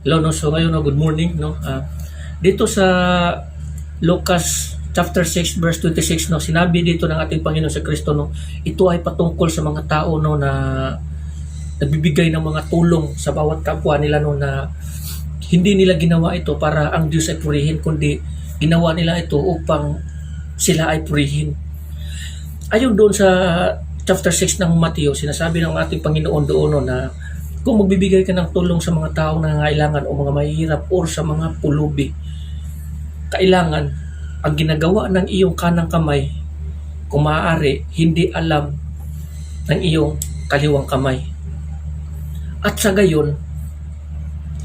Hello, no? So ngayon, no, good morning. No? Ah, dito sa Lucas chapter 6 verse 26 no sinabi dito ng ating Panginoon sa Kristo no ito ay patungkol sa mga tao no na nagbibigay ng mga tulong sa bawat kapwa nila no na hindi nila ginawa ito para ang Diyos ay purihin kundi ginawa nila ito upang sila ay purihin ayon doon sa chapter 6 ng Mateo sinasabi ng ating Panginoon doon no, na kung magbibigay ka ng tulong sa mga taong nangangailangan o mga mahihirap or sa mga pulubi kailangan ang ginagawa ng iyong kanang kamay kung maaari hindi alam ng iyong kaliwang kamay. At sa gayon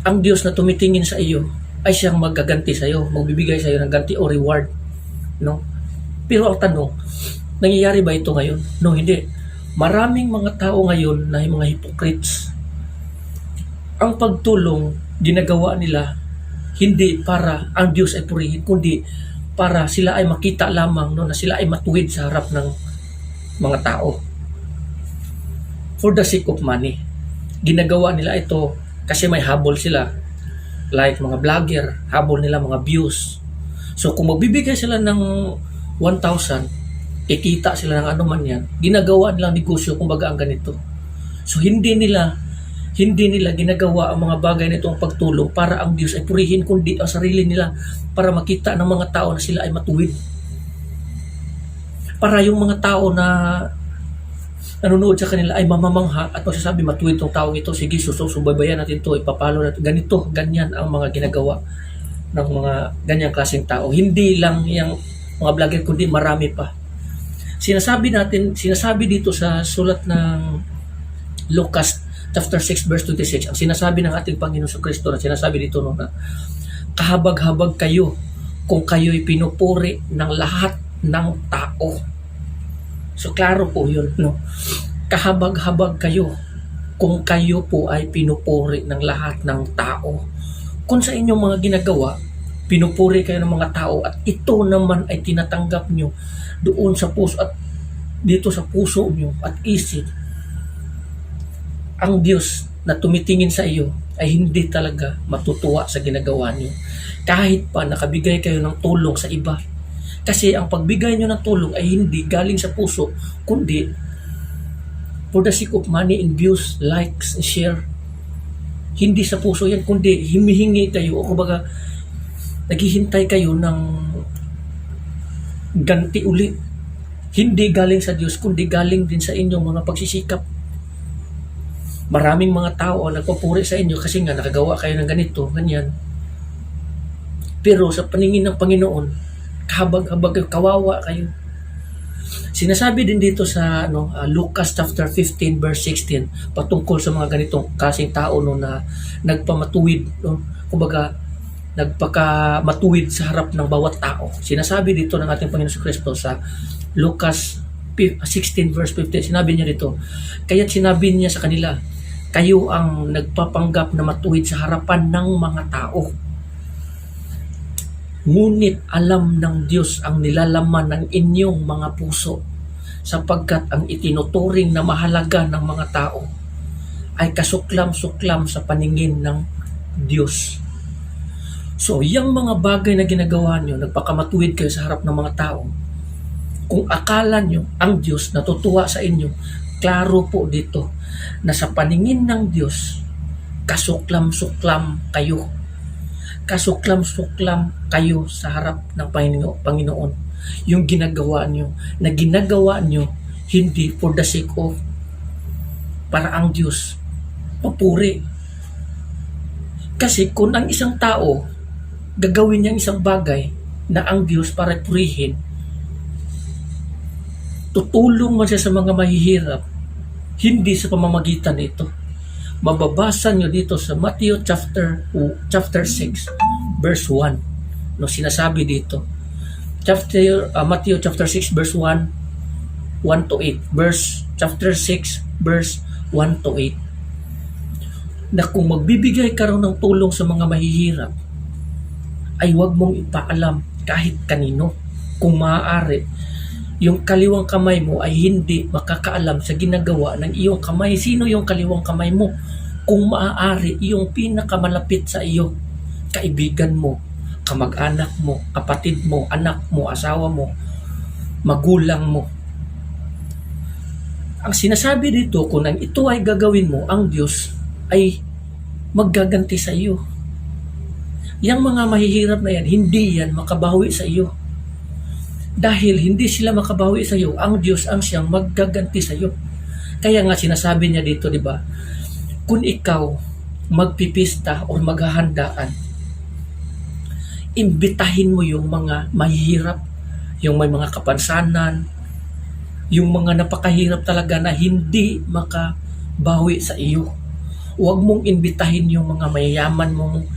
ang Diyos na tumitingin sa iyo ay siyang magaganti sa iyo magbibigay sa iyo ng ganti o reward no? Pero ang tanong nangyayari ba ito ngayon? No hindi. Maraming mga tao ngayon na mga hypocrites ang pagtulong ginagawa nila hindi para ang Diyos ay purihin kundi para sila ay makita lamang no, na sila ay matuwid sa harap ng mga tao. For the sake of money. Ginagawa nila ito kasi may habol sila. Like mga vlogger habol nila mga views. So kung magbibigay sila ng 1,000 ikita sila ng ano man yan ginagawa nilang negosyo kumbaga ang ganito. So hindi nila hindi nila ginagawa ang mga bagay na ito ang pagtulong para ang Diyos ay purihin kundi ang sarili nila para makita ng mga tao na sila ay matuwid. Para yung mga tao na nanonood sa kanila ay mamamangha at magsasabi matuwid tong taong ito, sige susubaybayan natin to, ipapalo natin. Ganito, ganyan ang mga ginagawa ng mga ganyang klaseng tao. Hindi lang yung mga vlogger kundi marami pa. Sinasabi natin, sinasabi dito sa sulat ng Lucas chapter 6 verse 26 ang sinasabi ng ating Panginoon sa Kristo na sinasabi dito no, na kahabag-habag kayo kung kayo'y pinupuri ng lahat ng tao. So klaro po 'yun no. Kahabag-habag kayo kung kayo po ay pinupuri ng lahat ng tao. Kung sa inyong mga ginagawa, pinupuri kayo ng mga tao at ito naman ay tinatanggap nyo doon sa puso at dito sa puso nyo at isip ang Diyos na tumitingin sa iyo ay hindi talaga matutuwa sa ginagawa niyo. Kahit pa nakabigay kayo ng tulong sa iba. Kasi ang pagbigay niyo ng tulong ay hindi galing sa puso, kundi for the sake of money and views, likes, and share. Hindi sa puso yan, kundi himihingi kayo o kumbaga naghihintay kayo ng ganti uli. Hindi galing sa Diyos, kundi galing din sa inyong mga pagsisikap maraming mga tao ang nagpupuri sa inyo kasi nga nakagawa kayo ng ganito, ganyan. Pero sa paningin ng Panginoon, kahabag-habag, kawawa kayo. Sinasabi din dito sa ano, uh, Lucas chapter 15 verse 16 patungkol sa mga ganitong kasing tao no na nagpamatuwid no kumbaga nagpaka matuwid sa harap ng bawat tao. Sinasabi dito ng ating Panginoon Kristo sa Lucas 16 verse 15 sinabi niya dito kaya't sinabi niya sa kanila kayo ang nagpapanggap na matuwid sa harapan ng mga tao. Ngunit alam ng Diyos ang nilalaman ng inyong mga puso sapagkat ang itinuturing na mahalaga ng mga tao ay kasuklam-suklam sa paningin ng Diyos. So, yung mga bagay na ginagawa nyo, nagpakamatuwid kayo sa harap ng mga tao, kung akala nyo ang Diyos natutuwa sa inyo, klaro po dito na sa paningin ng Diyos, kasuklam-suklam kayo. Kasuklam-suklam kayo sa harap ng Panginoon. Yung ginagawa nyo, na ginagawa nyo hindi for the sake of para ang Diyos papuri. Kasi kung ang isang tao gagawin niyang isang bagay na ang Diyos para purihin, tutulong man siya sa mga mahihirap, hindi sa pamamagitan nito. Mababasa nyo dito sa Matthew chapter chapter 6 verse 1. No sinasabi dito. Chapter uh, Matthew chapter 6 verse 1 1 to 8. Verse chapter 6 verse 1 to 8. Na kung magbibigay ka raw ng tulong sa mga mahihirap, ay huwag mong ipaalam kahit kanino kung maaari yung kaliwang kamay mo ay hindi makakaalam sa ginagawa ng iyong kamay. Sino yung kaliwang kamay mo? kung maaari, yung pinakamalapit sa iyo, kaibigan mo, kamag-anak mo, kapatid mo, anak mo, asawa mo, magulang mo. Ang sinasabi dito, kung ang ito ay gagawin mo, ang Diyos ay maggaganti sa iyo. Yang mga mahihirap na yan, hindi yan makabawi sa iyo. Dahil hindi sila makabawi sa iyo, ang Diyos ang siyang maggaganti sa iyo. Kaya nga sinasabi niya dito, di ba? Kung ikaw magpipista o maghahandaan, imbitahin mo yung mga mahihirap, yung may mga kapansanan, yung mga napakahirap talaga na hindi makabawi sa iyo. Huwag mong imbitahin yung mga mayayaman mong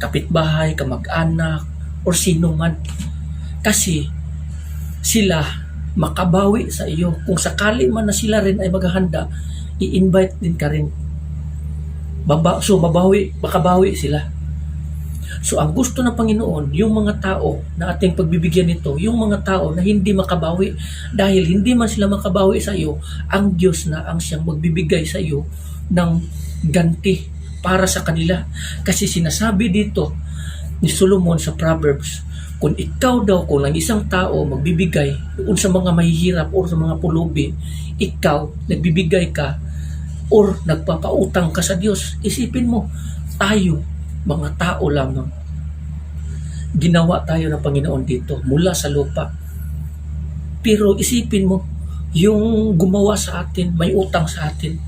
kapitbahay, kamag-anak, or sino man. Kasi sila makabawi sa iyo. Kung sakali man na sila rin ay maghahanda, i-invite din ka rin. Baba, so mabawi, makabawi sila. So ang gusto ng Panginoon, yung mga tao na ating pagbibigyan nito, yung mga tao na hindi makabawi, dahil hindi man sila makabawi sa iyo, ang Diyos na ang siyang magbibigay sa iyo ng ganti para sa kanila. Kasi sinasabi dito ni Solomon sa Proverbs, kung ikaw daw, kung ang isang tao magbibigay doon sa mga mahihirap o sa mga pulubi, ikaw, nagbibigay ka or nagpapautang ka sa Diyos, isipin mo, tayo, mga tao lamang, ginawa tayo ng Panginoon dito mula sa lupa. Pero isipin mo, yung gumawa sa atin, may utang sa atin.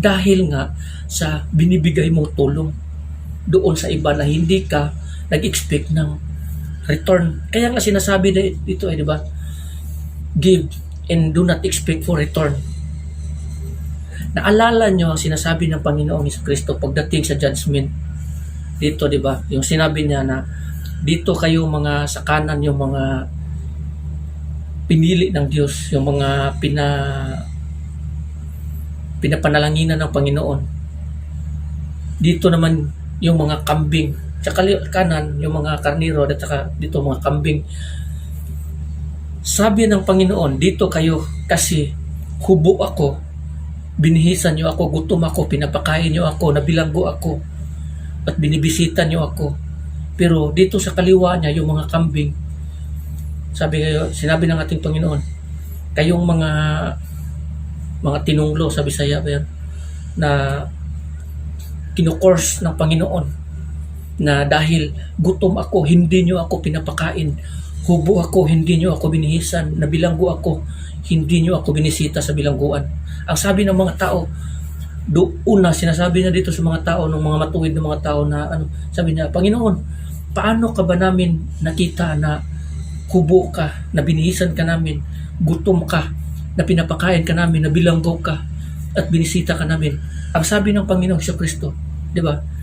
Dahil nga sa binibigay mong tulong doon sa iba na hindi ka nag-expect ng return. Kaya nga sinasabi na dito ay, di ba? Give and do not expect for return. Naalala nyo sinasabi ng Panginoong Hesus Kristo pagdating sa judgment. Dito, di ba? Yung sinabi niya na dito kayo mga sa kanan yung mga pinili ng Diyos, yung mga pina pinapanalanginan ng Panginoon. Dito naman yung mga kambing sa kanan yung mga karniro at saka dito mga kambing. Sabi ng Panginoon dito kayo kasi hubo ako. Binihisan niyo ako gutom ako pinapakain niyo ako nabilanggo ako at binibisita niyo ako. Pero dito sa kaliwa niya yung mga kambing sabi kayo sinabi ng ating Panginoon kayong mga mga tinunglo sa Bisaya na kinukurs ng Panginoon na dahil gutom ako, hindi nyo ako pinapakain. Hubo ako, hindi nyo ako binihisan. Nabilanggo ako, hindi nyo ako binisita sa bilangguan. Ang sabi ng mga tao, do, una, sinasabi na dito sa mga tao, ng mga matuwid ng mga tao na, ano, sabi niya, Panginoon, paano ka ba namin nakita na hubo ka, na binihisan ka namin, gutom ka, na pinapakain ka namin, na bilanggo ka, at binisita ka namin. Ang sabi ng Panginoong Hesus Kristo, di ba?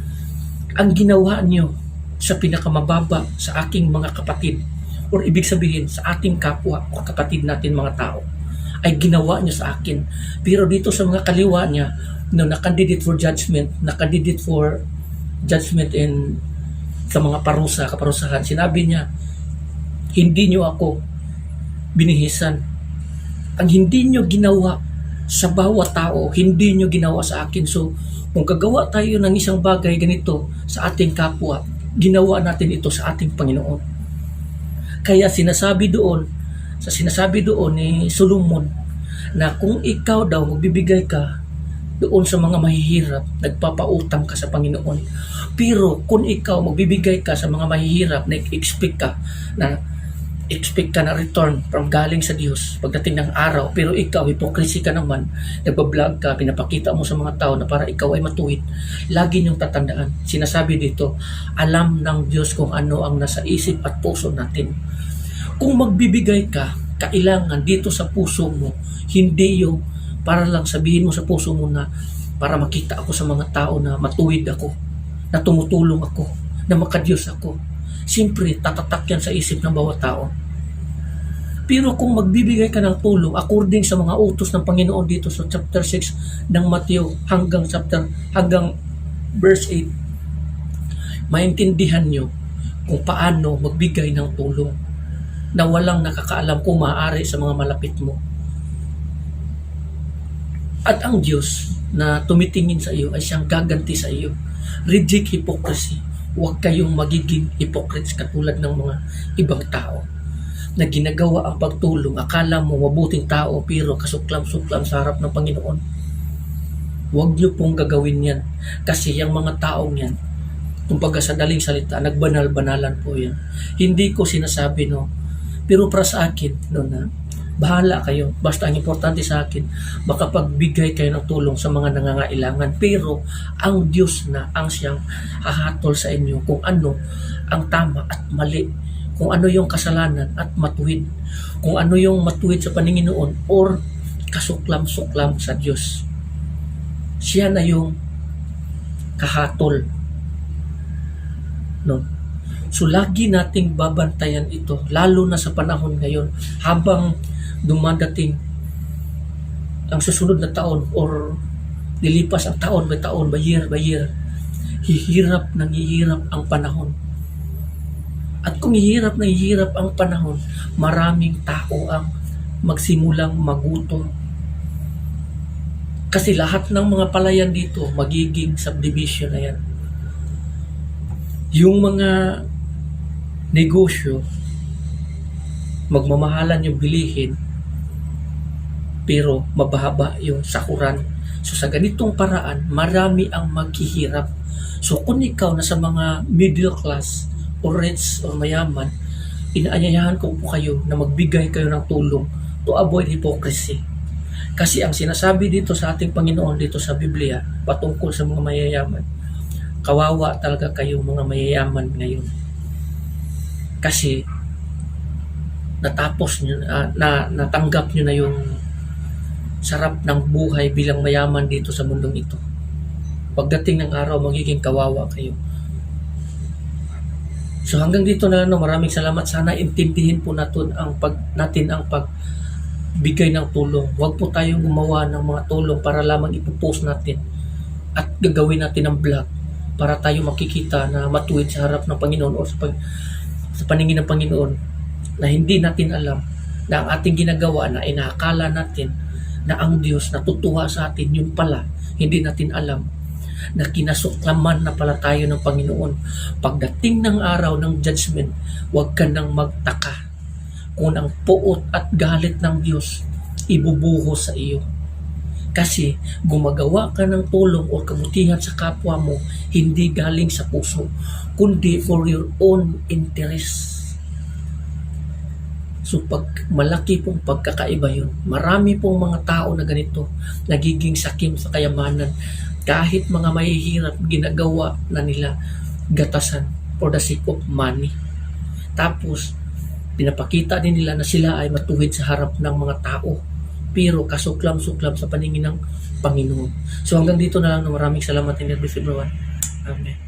Ang ginawa niyo sa pinakamababa sa aking mga kapatid, or ibig sabihin sa ating kapwa o kapatid natin mga tao, ay ginawa niyo sa akin. Pero dito sa mga kaliwa niya, no, na-candidate for judgment, na-candidate for judgment and sa mga parusa, kaparusahan, sinabi niya, hindi niyo ako binihisan. Ang hindi niyo ginawa sa bawat tao, hindi nyo ginawa sa akin. So, kung gagawa tayo ng isang bagay ganito sa ating kapwa, ginawa natin ito sa ating Panginoon. Kaya sinasabi doon, sa sinasabi doon ni Solomon, na kung ikaw daw magbibigay ka doon sa mga mahihirap, nagpapautang ka sa Panginoon. Pero kung ikaw magbibigay ka sa mga mahihirap, nag-expect ka na expect ka na return from galing sa Diyos pagdating ng araw. Pero ikaw hypocrisy ka naman. Nagbablog ka pinapakita mo sa mga tao na para ikaw ay matuwid. Lagi niyong tatandaan. Sinasabi dito alam ng Diyos kung ano ang nasa isip at puso natin. Kung magbibigay ka kailangan dito sa puso mo hindi yung para lang sabihin mo sa puso mo na para makita ako sa mga tao na matuwid ako na tumutulong ako na makadiyos ako Siyempre, tatatak yan sa isip ng bawat tao. Pero kung magbibigay ka ng tulong according sa mga utos ng Panginoon dito sa chapter 6 ng Matthew hanggang chapter hanggang verse 8, maintindihan nyo kung paano magbigay ng tulong na walang nakakaalam kung maaari sa mga malapit mo. At ang Diyos na tumitingin sa iyo ay siyang gaganti sa iyo. Reject hypocrisy. Huwag kayong magiging hypocrites katulad ng mga ibang tao na ginagawa ang pagtulong. Akala mo mabuting tao pero kasuklam-suklam sa harap ng Panginoon. Huwag niyo pong gagawin yan. Kasi yung mga taong yan, kumbaga sa daling salita, nagbanal-banalan po yan. Hindi ko sinasabi, no. Pero para sa akin, no, na bahala kayo. Basta ang importante sa akin, makapagbigay kayo ng tulong sa mga nangangailangan. Pero ang Diyos na ang siyang hahatol sa inyo kung ano ang tama at mali. Kung ano yung kasalanan at matuwid. Kung ano yung matuwid sa Panginoon or kasuklam-suklam sa Diyos. Siya na yung kahatol. No? So lagi nating babantayan ito lalo na sa panahon ngayon habang dumadating ang susunod na taon or lilipas ang taon by taon by year by year hihirap nang hihirap ang panahon. At kung hihirap na hihirap ang panahon maraming tao ang magsimulang magutom. Kasi lahat ng mga palayan dito magiging subdivision na yan. Yung mga negosyo magmamahalan yung bilihin pero mababa yung sakuran. So sa ganitong paraan, marami ang maghihirap. So kung ikaw na sa mga middle class or rich or mayaman, inaanyayahan ko po kayo na magbigay kayo ng tulong to avoid hypocrisy. Kasi ang sinasabi dito sa ating Panginoon dito sa Biblia patungkol sa mga mayayaman, kawawa talaga kayo mga mayayaman ngayon. Kasi natapos nyo, ah, na, natanggap nyo na yung sarap ng buhay bilang mayaman dito sa mundong ito. Pagdating ng araw, magiging kawawa kayo. So hanggang dito na no, maraming salamat. Sana intindihin po natin ang pag natin ang pagbigay ng tulong. Huwag po tayong gumawa ng mga tulong para lamang ipopost natin at gagawin natin ng vlog para tayo makikita na matuwid sa harap ng Panginoon o sa, pag, sa paningin ng Panginoon na hindi natin alam na ang ating ginagawa na inakala natin na ang Diyos natutuwa sa atin, yun pala, hindi natin alam na kinasuklaman na pala tayo ng Panginoon. Pagdating ng araw ng judgment, huwag ka nang magtaka kung ang puot at galit ng Diyos ibubuhos sa iyo. Kasi gumagawa ka ng tulong o kabutihan sa kapwa mo, hindi galing sa puso, kundi for your own interest. So pag malaki pong pagkakaiba yun, marami pong mga tao na ganito, nagiging sakim sa kayamanan, kahit mga mahihirap, ginagawa na nila gatasan for the sake of money. Tapos, pinapakita din nila na sila ay matuwid sa harap ng mga tao. Pero kasuklam-suklam sa paningin ng Panginoon. So hanggang dito na lang, maraming salamat every everyone. Amen.